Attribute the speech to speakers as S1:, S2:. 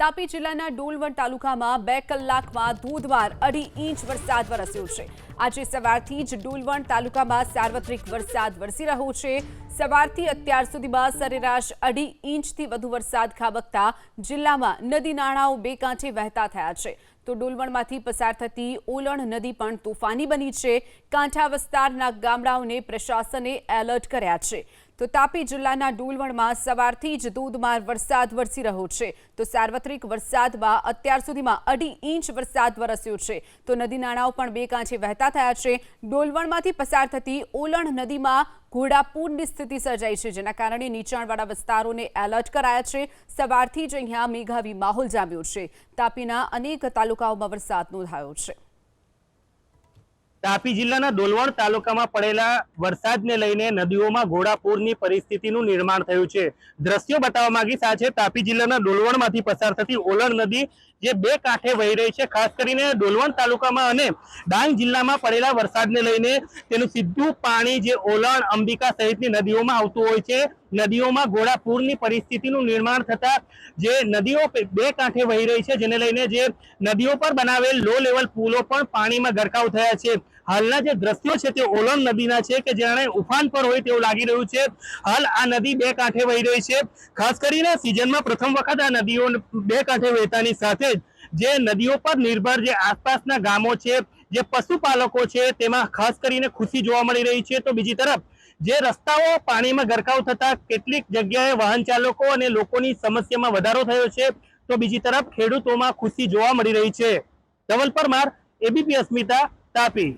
S1: તાપી જિલ્લાના ડોલવણ તાલુકામાં બે કલાકમાં ધોધમાર અઢી ઇંચ વરસાદ વરસ્યો છે. આજે સવારથી જ ડોલવણ તાલુકામાં સાર્વત્રિક વરસાદ વરસી રહ્યો છે. સવારથી અત્યાર સુધીમાં સરેરાશ અઢી ઇંચથી વધુ વરસાદ ખાબકતા જિલ્લામાં નદી નાળાઓ બે કાંઠે વહેતા થયા છે. તો ડોલવણમાંથી પસાર થતી ઓલણ નદી પણ તોફાની બની છે. કાંઠા વિસ્તારના ગામડાઓને પ્રશાસને એલર્ટ કર્યા છે. તો તાપી જિલ્લાના ડોલવણમાં સવારથી જ ધોધમાર વરસાદ વરસી રહ્યો છે. તો સાર્વત્રિક વરસાદમાં અત્યાર સુધીમાં અઢી ઇંચ વરસાદ વરસ્યો છે. તો નદી નાળાઓ પણ બે કાંઠે વહેતા થયા છે. ડોલવણમાંથી પસાર થતી ઓલણ નદીમાં ઘોડાપૂરની સ્થિતિ સર્જાઈ છે, જેના કારણે નીચાણવાળા વિસ્તારોને એલર્ટ કરાયા છે. સવારથી જ અહીંયા મેઘાવી માહોલ જામ્યો છે. તાપીના અનેક તાલુકાઓમાં વરસાદ નોંધાયો છે.
S2: તાપી જિલ્લાના ડોલવણ તાલુકામાં પડેલા વરસાદને લઈને નદીઓમાં ઘોડાપૂરની પરિસ્થિતિનું નિર્માણ થયું છે. દ્રશ્યો બતાવવા માંગીશ, આ છે તાપી જિલ્લાના ડોલવણમાંથી પસાર થતી ઓલણ નદી, જે બે કાંઠે વહી રહી છે. ખાસ કરીને ડોલવણ તાલુકામાં અને ડાંગ જિલ્લામાં પડેલા વરસાદને લઈને તેનું સીધું પાણી જે ઓલણ, અંબિકા સહિતની નદીઓમાં આવતું હોય છે નદીઓમાં ઘોડાપૂરની પરિસ્થિતિનું નિર્માણ થતા જે નદીઓ બે કાંઠે વહી રહી છે, જેને લઈને જે નદીઓ પર બનાવેલ લો લેવલ પુલો પણ પાણીમાં ગરકાવ થયા છે. હાલના જે દ્રશ્યો છે તે ઓલમ નદીના છે કે જાણે ઉફાન પર હોય તેવું લાગી રહ્યું છે. હાલ આ નદી બે કાંઠે વહી રહી છે. ખાસ કરીને સિઝનમાં પ્રથમ વખત આ નદીઓ બે કાંઠે વહેતાની સાથે જ જે નદીઓ પર નિર્ભર જે આસપાસના ગામો છે, જે પશુપાલકો છે, તેમાં ખાસ કરીને ખુશી જોવા મળી રહી છે. તો બીજી તરફ જે રસ્તાઓ પાણીમાં ગરકાવ થતા કેટલીક જગ્યાએ વાહન ચાલકો અને લોકોની સમસ્યામાં વધારો થયો છે, તો બીજી તરફ ખેડૂતોમાં ખુશી જોવા મળી રહી છે. ધવલ પરમાર એબીપી અસ્મિતા, તાપી.